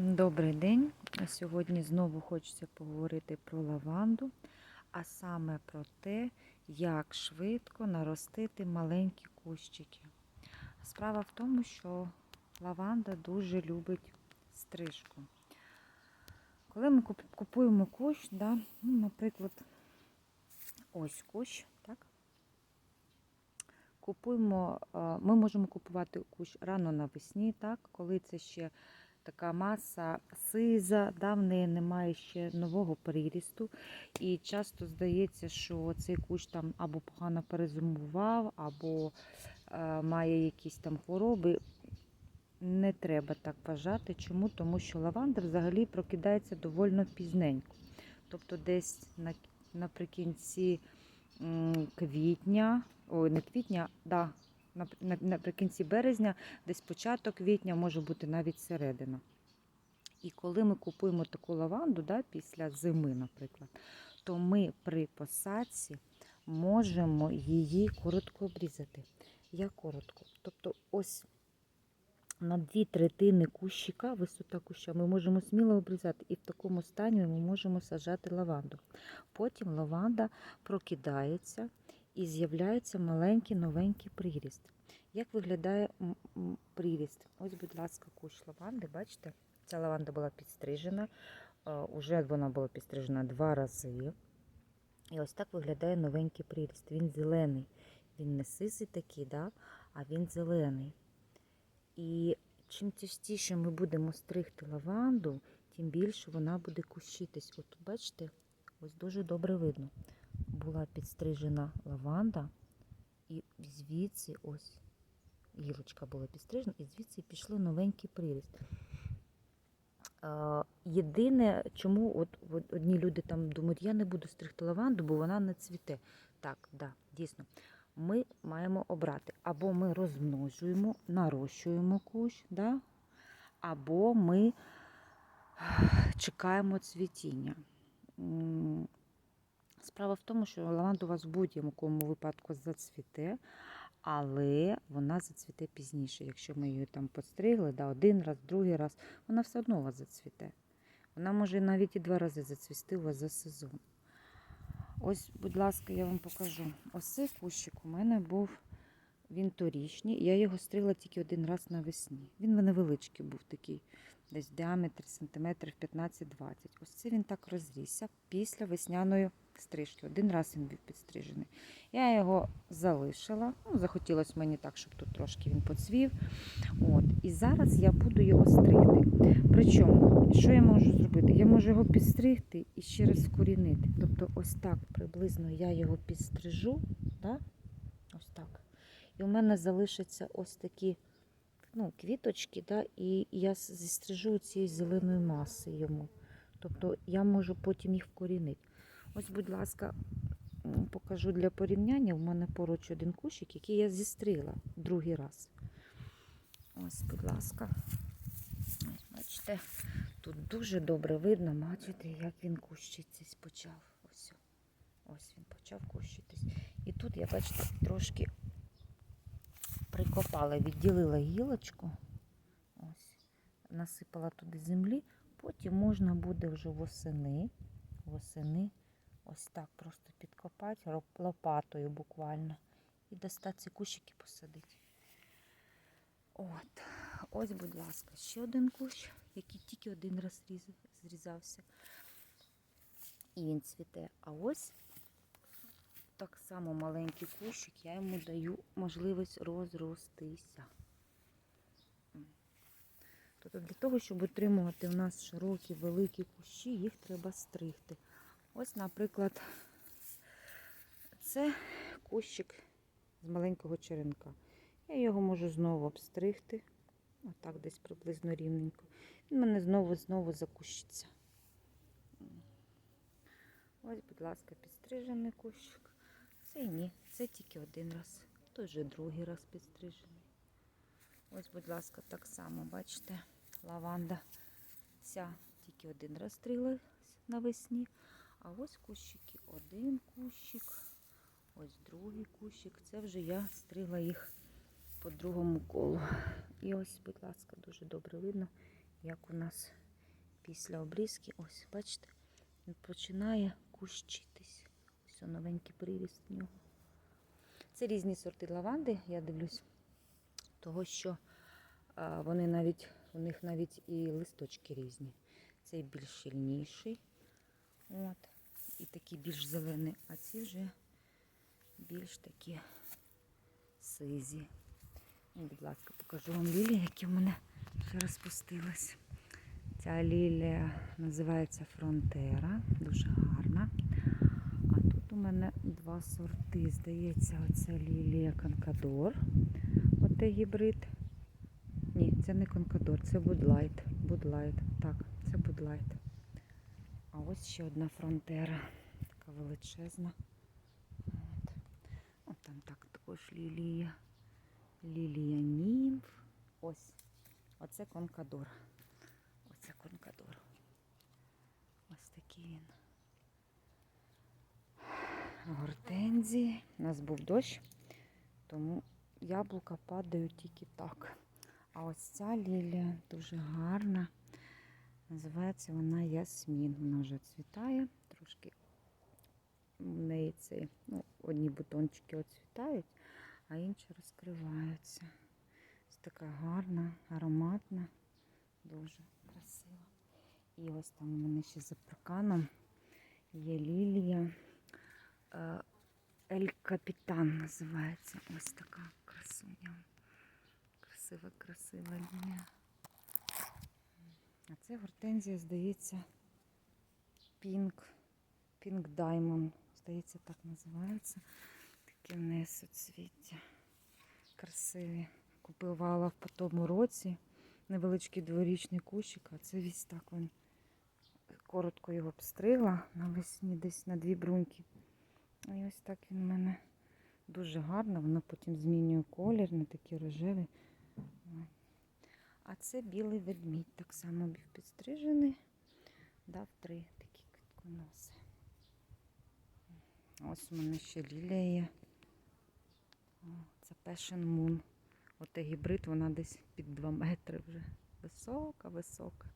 Добрий день. Сьогодні знову хочеться поговорити про лаванду, а саме про те, як швидко наростити маленькі кущики. Справа в тому, що лаванда дуже любить стрижку. Коли ми купуємо кущ, да, ну, наприклад, ось кущ, так? Купуємо, ми можемо купувати кущ рано навесні, так, коли це ще така маса сиза, да, в неї немає ще нового прирісту. І часто здається, що цей кущ там або погано перезимував, або е, має якісь там хвороби. Не треба так вважати. Чому? Тому що лаванда взагалі прокидається довольно пізненько. Тобто десь на, наприкінці квітня, ой, не квітня, да, наприкінці березня, десь початок квітня, може бути навіть середина. І коли ми купуємо таку лаванду, да, після зими, наприклад, то ми при посадці можемо її коротко обрізати. Як коротко? Тобто ось на дві третини кущика, висота куща, ми можемо сміло обрізати. І в такому стані ми можемо саджати лаванду. Потім лаванда прокидається і з'являється маленький новенький приріст. Як виглядає приріст? Ось, будь ласка, кущ лаванди, бачите? Ця лаванда була підстрижена. Уже вона була підстрижена два рази. І ось так виглядає новенький приріст. Він зелений. Він не сизий такий, да? а він зелений. І чим частіше ми будемо стригти лаванду, тим більше вона буде кущитись. От бачите, ось дуже добре видно. Була підстрижена лаванда, і звідси ось гілочка була підстрижена, і звідси пішли новенький приріст. Єдине, чому от, от одні люди там думають, я не буду стригти лаванду, бо вона не цвіте. Так, да, дійсно. Ми маємо обрати. Або ми розмножуємо, нарощуємо кущ, да? або ми чекаємо цвітіння. Справа в тому, що лаванда у вас в будь-якому випадку зацвіте, але вона зацвіте пізніше. Якщо ми її там постригли, да, один раз, другий раз, вона все одно у вас зацвіте. Вона може навіть і два рази зацвісти у вас за сезон. Ось, будь ласка, я вам покажу. Ось цей кущик у мене був він торічній. Я його стригла тільки один раз навесні. Він невеличкий був такий, десь в діаметрі сантиметрів 15-20. Ось це він так розрісся після весняної стрижки. Один раз він був підстрижений. Я його залишила. Ну, захотілося мені так, щоб тут трошки він поцвів. От. І зараз я буду його стригти. Причому, що я можу зробити? Я можу його підстригти і ще раз вкорінити. Тобто, ось так приблизно я його підстрижу. Да? Ось так. І у мене залишаться ось такі ну, квіточки, да? і я зістрижу цієї зеленої маси йому. Тобто я можу потім їх вкорінити. Ось, будь ласка, покажу для порівняння. У мене поруч один кущик, який я зістригла другий раз. Ось, будь ласка. Ось, бачите, тут дуже добре видно, бачите, як він кущитись почав. Ось, ось він почав кущитись. І тут я, бачите, трошки прикопала, відділила гілочку. Ось, насипала туди землі. Потім можна буде вже восени, восени ось так просто підкопати лопатою буквально. І достати ці кущики посадити. От. Ось, будь ласка, ще один кущ, який тільки один раз зрізався. І він цвіте. А ось так само маленький кущик, я йому даю можливість розростися. Тобто для того, щоб утримувати в нас широкі, великі кущі, їх треба стригти. Ось, наприклад, це кущик з маленького черенка. Я його можу знову обстригти. Отак десь приблизно рівненько. Він мене знову знову закущиться. Ось, будь ласка, підстрижений кущик. Це ні, це тільки один раз. Той вже другий раз підстрижений. Ось, будь ласка, так само, бачите, лаванда. Ця тільки один раз стрілась навесні. А ось кущики, один кущик, ось другий кущик. Це вже я стригла їх по другому колу. І ось, будь ласка, дуже добре видно, як у нас після обрізки, ось, бачите, він починає кущитись. Ось новенький приріст в нього. Це різні сорти лаванди, я дивлюсь, того що вони навіть, у них навіть і листочки різні. Цей більш щільніший. От. І такий більш зелений, а ці вже більш такі сизі. Ну, Будь ласка, покажу вам лілії, які в мене ще розпустились. Ця лілія називається Фронтера, дуже гарна. А тут у мене два сорти. Здається, оце лілія Конкадор. Оте гібрид. Ні, це не Конкадор, це Будлайт. Будлайт. Так, це Будлайт. А ось ще одна фронтера. Така величезна. От. От там так також лілія. Лілія німф. Ось. Оце конкадор. Оце конкадор. Ось такий він. Гортензії. У нас був дощ, тому яблука падають тільки так. А ось ця лілія дуже гарна. Називається вона Ясмін. Вона вже цвітає. Трошки в неї це, ну, одні бутончики оцвітають, а інші розкриваються. Ось така гарна, ароматна, дуже красива. І ось там у мене ще за парканом є лілія. Е, Ель Капітан називається. Ось така красуня. Красива, красива лілія. А це гортензія, здається, Пінк. Пінк Даймон. Здається, так називається. Таке в неї соцвіття. Красиві. Купувала в тому році невеличкий дворічний кущик, а це весь так він коротко його обстригла навесні десь на дві бруньки. І ось так він у мене дуже гарно, воно потім змінює колір, не такий рожевий. А це білий ведмідь, так само був підстрижений. Дав три такі квітконоси. Ось у мене ще лілія є. О, Це Passion Moon. Оте гібрид, вона десь під 2 метри вже. Висока, висока.